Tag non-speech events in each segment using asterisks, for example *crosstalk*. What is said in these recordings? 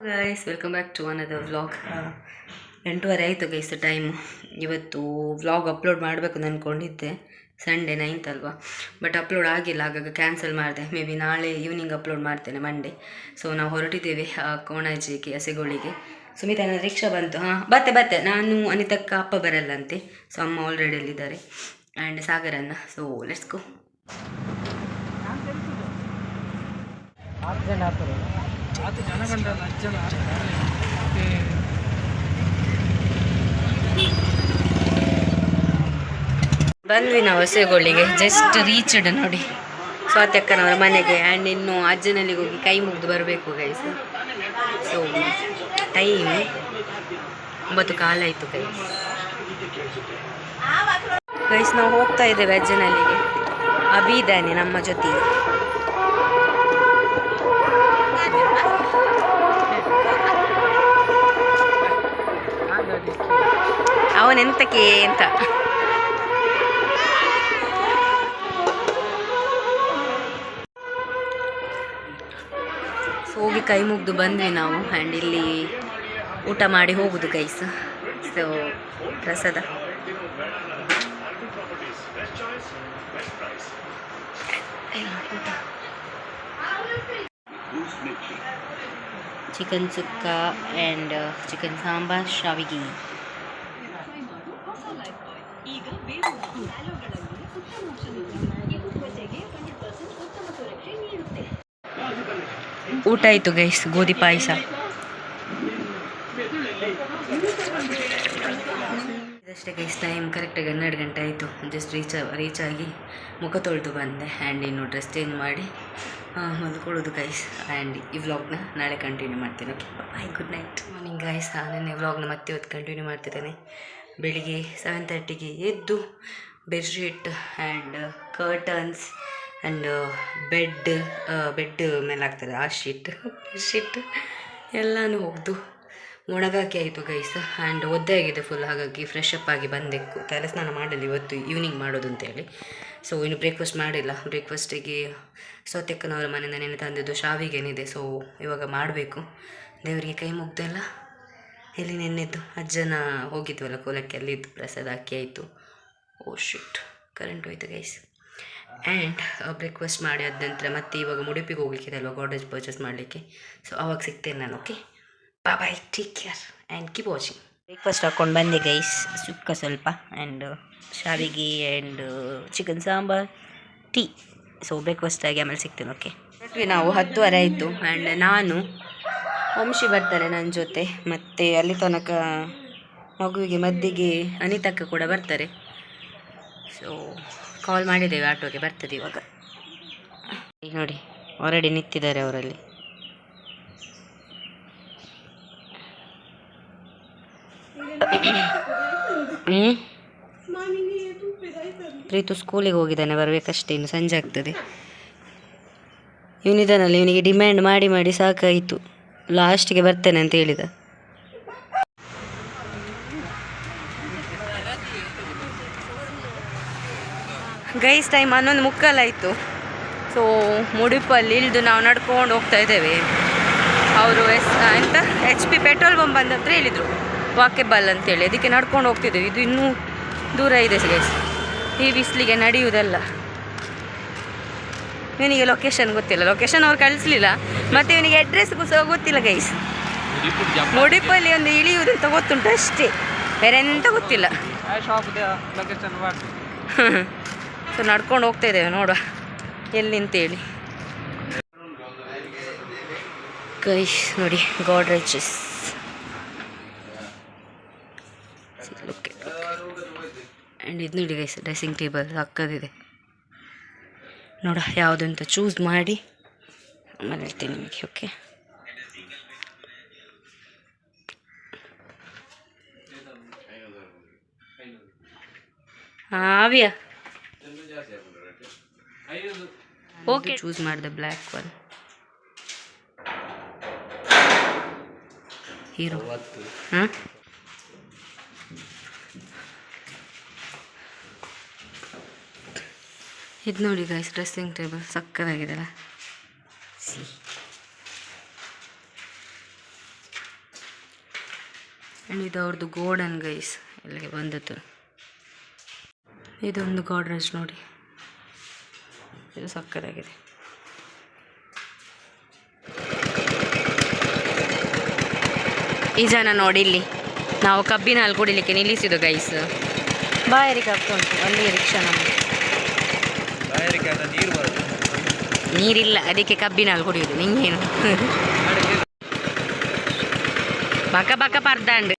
Guys welcome back to another vlog ಎಂಟೂವರೆ ಆಯಿತು guys time ಇವತ್ತು ವ್ಲಾಗ್ ಅಪ್ಲೋಡ್ ಮಾಡಬೇಕು ಅಂತ ಅಂದ್ಕೊಂಡಿದ್ದೆ ಸಂಡೇ ನೈನ್ತ್ ಅಲ್ವಾ? ಬಟ್ ಅಪ್ಲೋಡ್ ಆಗಿಲ್ಲ ಆಗಾಗ ಕ್ಯಾನ್ಸಲ್ ಮಾಡಿದೆ. ಮೇ ಬಿ ನಾಳೆ ಈವ್ನಿಂಗ್ ಅಪ್ಲೋಡ್ ಮಾಡ್ತೇನೆ ಮಂಡೇ ಸೊ ನಾವು ಹೊರಟಿದ್ದೇವೆ ಆ, ಕೋಣಾಜಿಗೆ ಹಸೆಗೋಳಿಗೆ. ಸುಮಿತಾ ನನ್ನ ರಿಕ್ಷಾ ಬಂತು. ಹಾಂ ಬತ್ತೆ ಬತ್ತೆ. ನಾನು ಅನಿತಕ್ಕ ಅಪ್ಪ ಬರಲ್ಲಂತೆ. ಸೊ ಅಮ್ಮ ಆಲ್ರೆಡಿ ಅಲ್ಲಿದ್ದಾರೆ. ಆ್ಯಂಡ್ ಸಾಗರನ್ನ. ಸೊ ಲೆಟ್ಸ್ ಗೋ ಬಂದ್ವಿ ನಾವು ಹೊಸಗೊಳ್ಳಿಗೆ ಜಸ್ಟ್ ರೀಚ್ಡ್ ನೋಡಿ. ಸ್ವಾತ್ಯಕ್ಕನವರ ಮನೆಗೆ ಆ್ಯಂಡ್ ಇನ್ನು ಅಜ್ಜನಲ್ಲಿ ಹೋಗಿ ಕೈ ಮುಗಿದು ಬರಬೇಕು ಗೈಸ್ ಸೊ ಟೈಮ್ ಒಂಬತ್ತು ಕಾಲ ಆಯಿತು ಗೈಸ್ ಗೈಸ್ ನಾವು ಹೋಗ್ತಾ ಇದ್ದೇವೆ ಅಜ್ಜನಲ್ಲಿಗೆ. ಅಬಿದಾನೆ ನಮ್ಮ ಜೊತೆ ಅವನೆಂತಕ್ಕೆ ಅಂತ. ಹೋಗಿ ಕೈ ಮುಗ್ದು ಬಂದ್ವಿ ನಾವು ಆ್ಯಂಡ್ ಇಲ್ಲಿ ಊಟ ಮಾಡಿ ಹೋಗುದು ಗೈಸ್ ಸೊ ಪ್ರಸಾದ. Chicken sukka and chicken sambar, ಶಾವಿಗೆ. ಊಟ ಆಯಿತು ಗೈಸ್ ಗೋಧಿ ಪಾಯಸ. ಇದಷ್ಟೇ ಗೈಸ್ ಟೈಮ್ ಕರೆಕ್ಟಾಗಿ ಹನ್ನೆರಡು ಗಂಟೆ ಆಯಿತು. ಜಸ್ಟ್ ರೀಚ್ ರೀಚ್ ಆಗಿ ಮುಖ ತೊಳೆದು ಬಂದೆ. ಆ್ಯಂಡ್ ಇನ್ನು ಡ್ರೆಸ್ ಚೇಂಜ್ ಮಾಡಿ ಮಲ್ಕೊಳ್ಳೋದು ಗೈಸ್ ಆ್ಯಂಡ್ ಈ ವ್ಲಾಗ್ನ ನಾಳೆ ಕಂಟಿನ್ಯೂ ಮಾಡ್ತೀನಿ okay bye good night morning guys ನಾನು ವ್ಲಾಗ್ನ ಮತ್ತೆ ಇವತ್ತು ಕಂಟಿನ್ಯೂ ಮಾಡ್ತಿದ್ದೇನೆ. ಬೆಳಿಗ್ಗೆ ಸೆವೆನ್ ತರ್ಟಿಗೆ ಎದ್ದು bedsheet and curtains and bed bed ಮೇಲೆ ಹಾಕ್ತಾರೆ. ಆ ಶೀಟ್ ಶೀಟ್ ಎಲ್ಲನೂ ಒಗೆದು ಒಣಗಾಕಿ ಆಯಿತು ಗೈಸ್ ಆ್ಯಂಡ್ ಒದ್ದೆ ಆಗಿದೆ ಫುಲ್ ಹಾಗಾಗಿ ಫ್ರೆಶ್ ಅಪ್ ಆಗಿ ಬಂದೆ ತಲೆ ಸ್ನಾನ ಮಾಡಲಿ ಇವತ್ತು. ಈವ್ನಿಂಗ್ ಮಾಡೋದು ಅಂತೇಳಿ ಸೊ ಇನ್ನು ಬ್ರೇಕ್ಫಾಸ್ಟ್ ಮಾಡಿಲ್ಲ. ಬ್ರೇಕ್ಫಾಸ್ಟಿಗೆ ಸೌತೆಕ್ಕನವರ ಮನೆಯಿಂದ ನೆನೆ ತಂದಿದ್ದು ಶಾವಿಗೇನಿದೆ. ಸೊ ಇವಾಗ ಮಾಡಬೇಕು. ದೇವರಿಗೆ ಕೈ ಮುಗ್ದಲ್ಲ ಎಲ್ಲಿ ನೆನ್ನೆದ್ದು? ಅಜ್ಜನ ಹೋಗಿದ್ವಲ್ಲ ಕೋಲಕ್ಕೆ ಅಲ್ಲಿದ್ದು. ಪ್ರಸಾದ ಅಕ್ಕಿ ಆಯಿತು. ಓ ಶಿಟ್ ಕರೆಂಟ್ ಹೋಯ್ತು ಗೈಸ್ ಆ್ಯಂಡ್ ಬ್ರೇಕ್ಫಾಸ್ಟ್ ಮಾಡಿ ಆದ ನಂತರ ಮತ್ತೆ ಇವಾಗ ಮುಡುಪಿಗೆ ಹೋಗ್ಲಿಕ್ಕಿದೆ ಅಲ್ವಾ ಗಾಡ್ರೇಜ್ ಪರ್ಚೇಸ್ ಮಾಡಲಿಕ್ಕೆ. ಸೊ ಅವಾಗ ಸಿಗ್ತೇನೆ ನಾನು ಓಕೆ ಬಾ bye take care and keep watching breakfast ಹಾಕ್ಕೊಂಡು ಬಂದೆ ಗೈಸ್ ಸುಕ್ಕ ಸ್ವಲ್ಪ ಆ್ಯಂಡ್ ಶಾವಿಗೆ and chicken sambar tea so breakfast ಆಗಿ ಆಮೇಲೆ ಸಿಗ್ತೇನೆ ಓಕೆ ನಾವು ಹತ್ತುವರೆ ಆಯಿತು. ಆ್ಯಂಡ್ ನಾನು ವಂಶಿ ಬರ್ತಾರೆ ನನ್ನ ಜೊತೆ. ಮತ್ತು ಅಲ್ಲಿ ತನಕ ಮಗುವಿಗೆ ಮದ್ದಿಗೆ ಅನಿತಕ್ಕ ಕೂಡ ಬರ್ತಾರೆ. ಸೊ ಕಾಲ್ ಮಾಡಿದ್ದೇವೆ ಆಟೋಗೆ, ಬರ್ತದೆ ಇವಾಗ. ನೋಡಿ ಹೊರಡಿ ನಿಂತಿದ್ದಾರೆ ಅವರಲ್ಲಿ. ಪ್ರೀತು ಸ್ಕೂಲಿಗೆ ಹೋಗಿದ್ದಾನೆ, ಬರಬೇಕಷ್ಟೇ, ಇನ್ನು ಸಂಜೆ ಆಗ್ತದೆ. ಇವನಿದ್ದಾನಲ್ಲ, ಇವನಿಗೆ ಡಿಮ್ಯಾಂಡ್ ಮಾಡಿ ಮಾಡಿ ಸಾಕಾಯಿತು. ಲಾಸ್ಟಿಗೆ ಬರ್ತೇನೆ ಅಂತ ಹೇಳಿದ. ಗೈಸ್ ಟೈಮ್ ಹನ್ನೊಂದು ಮುಕ್ಕಾಲಾಯಿತು ಸೊ ಮುಡಿಪಲ್ಲಿ ಇಳಿದು ನಾವು ನಡ್ಕೊಂಡು ಹೋಗ್ತಾ ಇದ್ದೇವೆ. ಅವರು ಎಸ್ ಎಂತ? ಎಚ್ ಪಿ ಪೆಟ್ರೋಲ್ ಬಂಕ್ ಬಂದ ಹತ್ರ ಹೇಳಿದರು. ವಾಕೆಬಲ್ ಅಂತೇಳಿ ಅದಕ್ಕೆ ನಡ್ಕೊಂಡು ಹೋಗ್ತಿದ್ದೇವೆ. ಇದು ಇನ್ನೂ ದೂರ ಇದೆ ಗೈಸ್ ಈ ಬಿಸಿಲಿಗೆ ನಡೆಯುವುದಲ್ಲ. ಇವನಿಗೆ ಲೊಕೇಶನ್ ಗೊತ್ತಿಲ್ಲ. ಲೊಕೇಶನ್ ಅವ್ರು ಕಳಿಸ್ಲಿಲ್ಲ. ಮತ್ತು ಇವನಿಗೆ ಅಡ್ರೆಸ್ಗೂ ಸಹ ಗೊತ್ತಿಲ್ಲ ಗೈಸ್ ಮುಡಿಪಲ್ಲಿ ಒಂದು ಇಳಿಯುವುದು ಅಂತ ಗೊತ್ತುಂಟು ಅಷ್ಟೇ. ಬೇರೆ ಎಂತ ಗೊತ್ತಿಲ್ಲ. *laughs* ಸೊ ನಡ್ಕೊಂಡು ಹೋಗ್ತಾ ಇದ್ದೇವೆ, ನೋಡುವ. ಎಲ್ಲಿ ಅಂತೇಳಿ ಕೈಶ್ ನೋಡಿ ಗಾಡ್ರೇಜಸ್ ಆ್ಯಂಡ್ ಇದು ನೋಡಿ ಗೈಸ್ ಡ್ರೆಸ್ಸಿಂಗ್ ಟೇಬಲ್ ಹಾಕೋದಿದೆ ನೋಡ ಯಾವುದು ಅಂತ ಚೂಸ್ ಮಾಡಿ. ಆಮೇಲೆ ಹೇಳ್ತೀನಿ ನಿಮಗೆ ಓಕೆ ಆವ್ಯ. ಓಕೆ ಚೂಸ್ ಮಾಡಿದೆ ಬ್ಲ್ಯಾಕ್ ಒನ್ ಹೀರೋ. ಹಾಂ? ಇದು ನೋಡಿ ಗೈಸ್ ಡ್ರೆಸ್ಸಿಂಗ್ ಟೇಬಲ್ ಸಕ್ಕದಾಗಿದೆಲ್ಲ ಸಿ ಆ್ಯಂಡ್ ಇದು ಅವ್ರದ್ದು ಗೋಡನ್ ಗೈಸ್ ಇಲ್ಲಿಗೆ ಬಂದದ್ದು. ಇದೊಂದು ಗಾಡ್ರೇಜ್ ನೋಡಿ. ಇದು ಸಕ್ಕತ್ತಾಗಿದೆ. ಈ ಜನ ನೋಡಿ ಇಲ್ಲಿ, ನಾವು ಕಬ್ಬಿನ ಹಾಲು ಕುಡಿಲಿಕ್ಕೆ ನಿಲ್ಲಿಸಿದ್ದು ಗೈಸ್ ಬಾಯರಿ ಕಪ್ಪು ಉಂಟು ಅಲ್ಲಿ ರಿಕ್ಷಾ ನಮಗೆ ನೀರಿಲ್ಲ, ಅದಕ್ಕೆ ಕಬ್ಬಿನ ಹಾಲು ಕುಡಿಯೋದು, ನಿಂಗೇನು? ಬಕ ಬಕ ಪರ್ದಾಂಡ್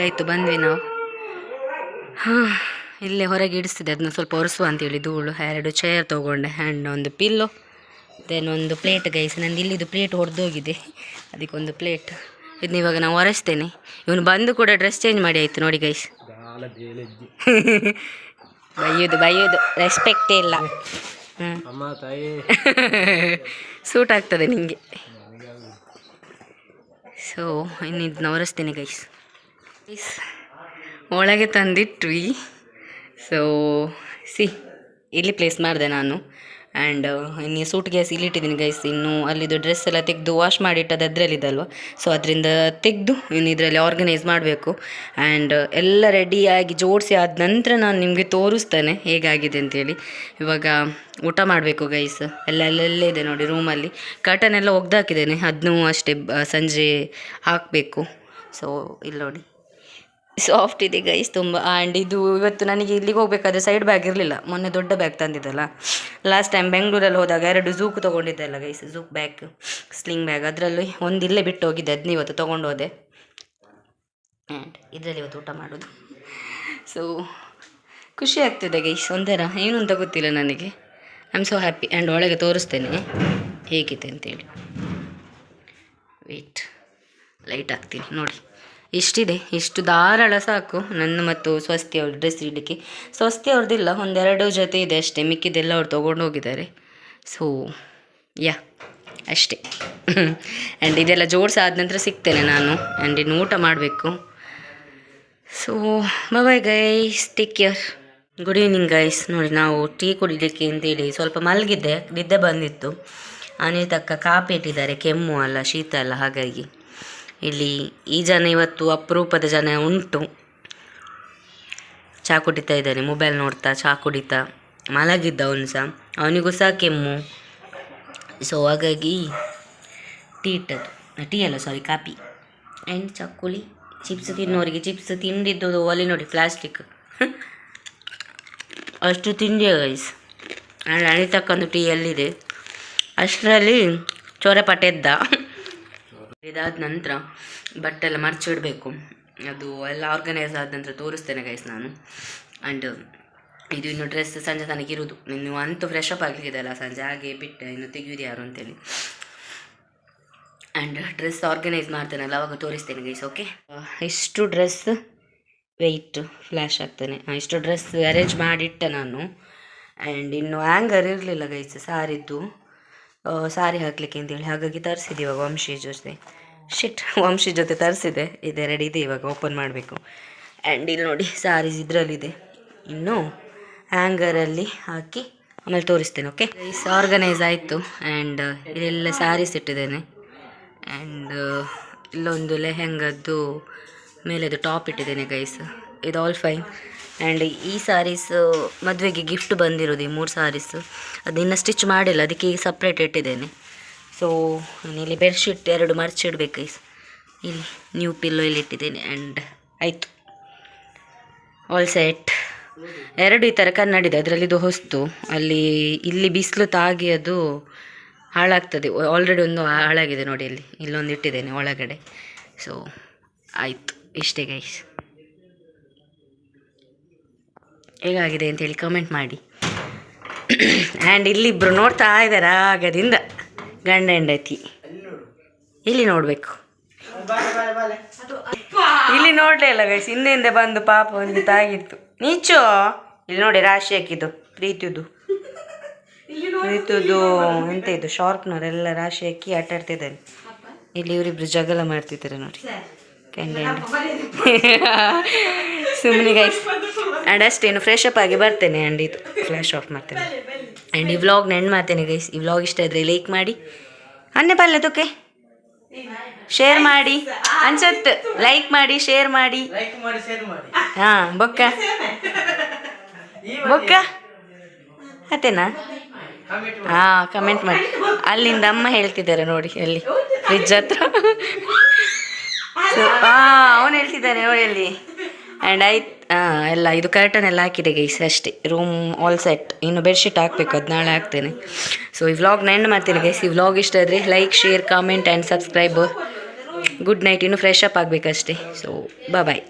ಆಯಿತು ಬಂದ್ವಿ ನಾವು ಹಾಂ ಇಲ್ಲೇ ಹೊರಗೆ ಇಡಿಸ್ತಿದ್ದೆ ಅದನ್ನ ಸ್ವಲ್ಪ ಒರೆಸುವ ಅಂತೇಳಿ ಧೂಳು ಎರಡು ಚೇರ್ ತೊಗೊಂಡೆ ಹ್ಯಾಂಡ್ ಒಂದು ಪಿಲ್ಲು ದೆನ್ ಒಂದು ಪ್ಲೇಟ್ ಗೈಸ್ ನಂದು ಇಲ್ಲಿದು ಪ್ಲೇಟ್ ಹೊಡೆದೋಗಿದೆ ಅದಕ್ಕೊಂದು ಪ್ಲೇಟ್ ಇದನ್ನ ಇವಾಗ ನಾವು ಒರೆಸ್ತೇನೆ. ಇವನು ಬಂದು ಕೂಡ ಡ್ರೆಸ್ ಚೇಂಜ್ ಮಾಡಿ ಆಯಿತು ನೋಡಿ ಗೈಸ್ ಬೈಯೋದು ಬೈಯೋದು ರೆಸ್ಪೆಕ್ಟೇ ಇಲ್ಲ. ಸೂಟ್ *laughs* ಆಗ್ತದೆ ನಿಮಗೆ ಸೊ ಇನ್ನು ಇದನ್ನ ಒರೆಸ್ತೇನೆ ಗೈಸ್ ಗೈಸ್ ಒಳಗೆ ತಂದಿಟ್ವಿ. ಸೊ ಸಿ, ಇಲ್ಲಿ ಪ್ಲೇಸ್ ಮಾಡಿದೆ ನಾನು. ಆ್ಯಂಡ್ ಇನ್ನು ಸೂಟ್ ಗ್ಯಾಸ್ ಇಲ್ಲಿಟ್ಟಿದ್ದೀನಿ ಗೈಸ್ ಇನ್ನು ಅಲ್ಲಿದ್ದು ಡ್ರೆಸ್ ಎಲ್ಲ ತೆಗೆದು ವಾಶ್ ಮಾಡಿಟ್ಟದ್ದು ಅದರಲ್ಲಿದ್ದಲ್ವ ಸೊ ಅದರಿಂದ ತೆಗೆದು ಇನ್ನು ಇದರಲ್ಲಿ ಆರ್ಗನೈಸ್ ಮಾಡಬೇಕು. ಆ್ಯಂಡ್ ಎಲ್ಲ ರೆಡಿಯಾಗಿ ಜೋಡಿಸಿ ಆದ ನಂತರ ನಾನು ನಿಮಗೆ ತೋರಿಸ್ತೇನೆ ಹೇಗಾಗಿದೆ ಅಂತೇಳಿ. ಇವಾಗ ಊಟ ಮಾಡಬೇಕು ಗೈಸ್ ಎಲ್ಲ ಅಲ್ಲೆಲ್ಲೇ ಇದೆ ನೋಡಿ ರೂಮಲ್ಲಿ ಕರ್ಟನ್ ಎಲ್ಲ ಒಗ್ದಾಕಿದ್ದೇನೆ. ಅದನ್ನೂ ಅಷ್ಟೇ ಸಂಜೆ ಹಾಕಬೇಕು. ಸೊ ಇಲ್ಲಿ ನೋಡಿ. ಸಾಫ್ಟ್ ಇದೆ ಗೈಸ್ ತುಂಬ ಆ್ಯಂಡ್ ಇದು ಇವತ್ತು ನನಗೆ ಇಲ್ಲಿಗೆ ಹೋಗ್ಬೇಕಾದ್ರೆ ಸೈಡ್ ಬ್ಯಾಗ್ ಇರಲಿಲ್ಲ. ಮೊನ್ನೆ ದೊಡ್ಡ ಬ್ಯಾಗ್ ತಂದಿದ್ದಲ್ಲ. ಲಾಸ್ಟ್ ಟೈಮ್ ಬೆಂಗಳೂರಲ್ಲಿ ಹೋದಾಗ ಎರಡು ಝೂಕ್ ತೊಗೊಂಡಿದ್ದೆ ಅಲ್ಲ guys Zouk bag sling bag ಅದರಲ್ಲಿ ಒಂದು ಇಲ್ಲೇ ಬಿಟ್ಟು ಹೋಗಿದ್ದೆ. ಅದನ್ನ ಇವತ್ತು ತೊಗೊಂಡು ಹೋದೆ. ಆ್ಯಂಡ್ ಇದರಲ್ಲಿ ಇವತ್ತು ಊಟ ಮಾಡೋದು. ಸೊ ಖುಷಿ ಆಗ್ತಿದೆ ಗೈಸ್ ಒಂಥರ. ಏನು ಅಂತ ಗೊತ್ತಿಲ್ಲ ನನಗೆ. I am so happy and ಒಳಗೆ ತೋರಿಸ್ತೇನೆ. ಹೇಗಿದೆ ಅಂತೇಳಿ. ವೆಯ್ಟ್ ಲೈಟ್ ಹಾಕ್ತೀನಿ. ನೋಡಿ. ಇಷ್ಟಿದೆ. ಇಷ್ಟು ಧಾರಾಳ ಸಾಕು. ನನ್ನ ಮತ್ತು ಸ್ವಸ್ತಿ ಅವ್ರ ಡ್ರೆಸ್ ಇಡಲಿಕ್ಕೆ. ಸ್ವಸ್ತಿ ಅವ್ರದ್ದಿಲ್ಲ ಒಂದೆರಡು ಜೊತೆ ಇದೆ ಅಷ್ಟೇ. ಮಿಕ್ಕಿದ್ದೆಲ್ಲ ಅವ್ರು ತೊಗೊಂಡು ಹೋಗಿದ್ದಾರೆ ಸೊ ಯಾ ಅಷ್ಟೇ. ಆ್ಯಂಡ್ ಇದೆಲ್ಲ ಜೋಡಿಸಾದ ನಂತರ ಸಿಗ್ತೇನೆ ನಾನು. ಆ್ಯಂಡ್ ಇನ್ನು ಊಟ ಮಾಡಬೇಕು. So bye guys take care good evening guys ನೋಡಿ, ನಾವು ಟೀ ಕುಡಿಲಿಕ್ಕೆ ಅಂತೇಳಿ ಸ್ವಲ್ಪ ಮಲಗಿದ್ದೆ. ನಿದ್ದೆ ಬಂದಿತ್ತು. ಅನಿತಕ್ಕ ಕಾಪಿ ಇಟ್ಟಿದ್ದಾರೆ. ಕೆಮ್ಮು ಅಲ್ಲ, ಶೀತ ಅಲ್ಲ, ಹಾಗಾಗಿ. ಇಲ್ಲಿ ಈ ಜನ ಇವತ್ತು ಅಪರೂಪದ ಜನ ಉಂಟು. ಚಹಾ ಕುಡಿತಾ ಇದ್ದಾನೆ ಮೊಬೈಲ್ ನೋಡ್ತಾ ಚಹಾ ಕುಡಿತಾ. ಮಲಗಿದ್ದ ಅವನು ಸಹ ಅವನಿಗೂ ಸಹ ಕೆಮ್ಮು. ಸೊ ಹಾಗಾಗಿ ಟೀ ಇಟ್ಟದ್ದು. ಟೀ ಅಲ್ಲ ಸಾರಿ ಕಾಪಿ ಆ್ಯಂಡ್ ಚಕ್ಕುಲಿ ಚಿಪ್ಸ್ ತಿನ್ನೋರಿಗೆ ಚಿಪ್ಸ್ ತಿಂದಿದ್ದು ಒಲೆ ನೋಡಿ ಪ್ಲಾಸ್ಟಿಕ್ *laughs* ಅಷ್ಟು ತಿಂಡಿ ಗೈಸ್ ಆ್ಯಂಡ್ ಅನಿತಕ್ಕಂದು ಟೀ ಎಲ್ಲಿದೆ? ಅಷ್ಟರಲ್ಲಿ ಚೋರೆಪಟ್ಟೆ ಎದ್ದ. *laughs* ಇದಾದ ನಂತರ ಬಟ್ಟೆ ಎಲ್ಲ ಮರ್ಚಿಡಬೇಕು ಅದು ಎಲ್ಲ ಆರ್ಗನೈಸ್ ಆದ ನಂತರ ತೋರಿಸ್ತೇನೆ ಗೈಸ್ ನಾನು. ಆ್ಯಂಡ್ ಇದು ಇನ್ನು ಡ್ರೆಸ್ ಸಂಜೆ ತನಕ ಇರುವುದು ಇನ್ನು ಅಂತೂ ಫ್ರೆಶ್ ಅಪ್ ಆಗಲಿಕ್ಕಿದೆಲ್ಲ ಸಂಜೆ. ಹಾಗೆ ಬಿಟ್ಟೆ, ಇನ್ನು ತೆಗೆಯೋದು ಯಾರು ಅಂತೇಳಿ. ಆ್ಯಂಡ್ ಡ್ರೆಸ್ ಆರ್ಗನೈಸ್ ಮಾಡ್ತೇನಲ್ಲ ಅವಾಗ ತೋರಿಸ್ತೇನೆ ಗೈಸ್ ಓಕೆ ಇಷ್ಟು ಡ್ರೆಸ್ ವೆಯ್ಟ್ ಫ್ಲ್ಯಾಶ್ ಆಗ್ತಾನೆ. ಇಷ್ಟು ಡ್ರೆಸ್ ಅರೇಂಜ್ ಮಾಡಿಟ್ಟೆ ನಾನು. ಆ್ಯಂಡ್ ಇನ್ನು ಆ್ಯಂಗರ್ ಇರಲಿಲ್ಲ ಗೈಸ್ ಸಾರಿದ್ದು ಸಾರಿ ಹಾಕಲಿಕ್ಕೆ ಅಂತೇಳಿ. ಹಾಗಾಗಿ ತರಿಸಿದೆ ಇವಾಗ ವಂಶಿ ಜೊತೆ. ಶಿಟ್ ವಂಶಿ ಜೊತೆ ತರಿಸಿದೆ ಇದೆರಡು ಇದೆ ಇವಾಗ ಓಪನ್ ಮಾಡಬೇಕು. ಆ್ಯಂಡ್ ಇಲ್ಲಿ ನೋಡಿ, ಸಾರೀಸ್ ಇದರಲ್ಲಿದೆ. ಇನ್ನು ಹ್ಯಾಂಗರಲ್ಲಿ ಹಾಕಿ ಆಮೇಲೆ ತೋರಿಸ್ತೇನೆ ಓಕೆ ರೈಸ್ ಆರ್ಗನೈಸ್ ಆಯಿತು. ಆ್ಯಂಡ್ ಇದೆಲ್ಲ ಸ್ಯಾರೀಸ್ ಇಟ್ಟಿದ್ದೇನೆ. ಆ್ಯಂಡ್ ಇಲ್ಲೊಂದು ಲೆಹೆಂಗದ್ದು ಮೇಲೆದು ಟಾಪ್ ಇಟ್ಟಿದ್ದೇನೆ ಗೈಸ್ ಇದು ಆಲ್ ಫೈನ್ ಆ್ಯಂಡ್ ಈ ಸಾರೀಸ್ ಮದುವೆಗೆ ಗಿಫ್ಟ್ ಬಂದಿರೋದು ಈ ಮೂರು ಸಾರೀಸು ಅದು ಇನ್ನೂ ಸ್ಟಿಚ್ ಮಾಡಿಲ್ಲ, ಅದಕ್ಕೆ ಈಗ ಸಪ್ರೇಟ್ ಇಟ್ಟಿದ್ದೇನೆ. ಸೊ ಇಲ್ಲಿ ಬೆಡ್ಶೀಟ್ ಎರಡು ಮರ್ಚಿಡ್ಬೇಕು ಇಲ್ಲಿ ನ್ಯೂ ಪಿಲ್ಲೋ ಇಲ್ಲಿ ಇಟ್ಟಿದ್ದೇನೆ ಆ್ಯಂಡ್ ಆಯಿತು. ಆಲ್ ಸೆಟ್ ಎರಡು ಈ ಥರ ಕನ್ನಡಿದೆ, ಅದರಲ್ಲಿ ಇದು ಹೊಸ್ತು. ಅಲ್ಲಿ, ಇಲ್ಲಿ ಬಿಸಿಲು ತಾಗಿ ಅದು ಹಾಳಾಗ್ತದೆ. ಆಲ್ರೆಡಿ ಒಂದು ಹಾಳಾಗಿದೆ ನೋಡಿ ಇಲ್ಲಿ ಇಲ್ಲೊಂದು ಇಟ್ಟಿದ್ದೇನೆ ಒಳಗಡೆ. ಸೊ ಆಯಿತು. ಇಷ್ಟೇ ಗೈಸ್ ಹೇಗಾಗಿದೆ ಅಂತೇಳಿ ಕಮೆಂಟ್ ಮಾಡಿ. ಆ್ಯಂಡ್ ಇಲ್ಲಿಬ್ರು ನೋಡ್ತಾ ಇದ್ದಾರೆ ಆಗದಿಂದ ಗಂಡ ಹೆಂಡತಿ. ಇಲ್ಲಿ ನೋಡಬೇಕು? ಇಲ್ಲಿ ನೋಡಲೇ ಇಲ್ಲ ಗೈಸ್ ಹಿಂದೆ ಬಂದು ಪಾಪ ಒಂದು ತಾಗಿತ್ತು. ನೀಚು? ಇಲ್ಲಿ ನೋಡಿ ರಾಶಿ ಹಾಕಿದ್ದು, ಪ್ರೀತಿದು. ಪ್ರೀತಿದು ಎಂತ ಇದು ಶಾರ್ಪ್ನವರೆಲ್ಲ ರಾಶಿ ಹಾಕಿ ಆಟ ಆಡ್ತಿದ್ದಾನೆ ಇಲ್ಲಿ ಇವರಿಬ್ರು ಜಗಳ ಮಾಡ್ತಿದ್ದಾರೆ ನೋಡಿ. ಕಂಡ ಸುಮ್ಮನೆ ಗೈಸ್ ಆ್ಯಂಡ್ ಅಷ್ಟೇನು ಫ್ರೆಶ್ ಅಪ್ ಆಗಿ ಬರ್ತೇನೆ ಆ್ಯಂಡ್ ಇದು ಫ್ಲ್ಯಾಶ್ ಆಫ್ ಮಾಡ್ತೇನೆ. ಆ್ಯಂಡ್ ಈ ವ್ಲಾಗ್ನ ಎಂಡ್ ಮಾಡ್ತೇನೆ ಗೈಸ್ ಈ ವ್ಲಾಗ್ ಇಷ್ಟ ಆದರೆ ಲೈಕ್ ಮಾಡಿ. ಅನ್ನೆ ಪಲ್ಲೆ ತುಕೆ ಶೇರ್ ಮಾಡಿ. ಅನ್ಸತ್ತೆ ಲೈಕ್ ಮಾಡಿ ಶೇರ್ ಮಾಡಿ. ಲೈಕ್ ಮಾಡಿ ಶೇರ್ ಮಾಡಿ. ಹಾಂ ಬೊಕ್ಕ. ಬೊಕ್ಕ? ಅತೇನಾ ಹಾಂ ಹಾ ಕಮೆಂಟ್ ಮಾಡಿ. ಅಲ್ಲಿಂದ ಅಮ್ಮ ಹೇಳ್ತಿದ್ದಾರೆ ನೋಡಿ ಅಲ್ಲಿ ಫ್ರಿಜ್ ಹತ್ರ. ಹಾಂ ಅವನು ಹೇಳ್ತಿದ್ದಾನೆ ನೋಡಿ ಅಲ್ಲಿ. ಆ್ಯಂಡ್ ಆಯ್ತು. ಹಾಂ ಎಲ್ಲ ಇದು ಕರ್ಟನ್ ಎಲ್ಲ ಹಾಕಿದೆ ಗೈಸ್ ಅಷ್ಟೇ. ರೂಮ್ ಆಲ್ ಸೆಟ್ ಇನ್ನು ಬೆಡ್ಶೀಟ್ ಹಾಕಬೇಕು, ಅದು ನಾಳೆ ಹಾಕ್ತೇನೆ. ಸೊ ಈ ವ್ಲಾಗ್ನ ಎಂಡ್ ಮಾಡ್ತೀನಿ ಗೈಸ್ ಈ ವ್ಲಾಗ್ ಇಷ್ಟ ಆದರೆ like share comment and subscribe good night ಇನ್ನು ಫ್ರೆಶ್ ಅಪ್ ಆಗಬೇಕಷ್ಟೇ. So bye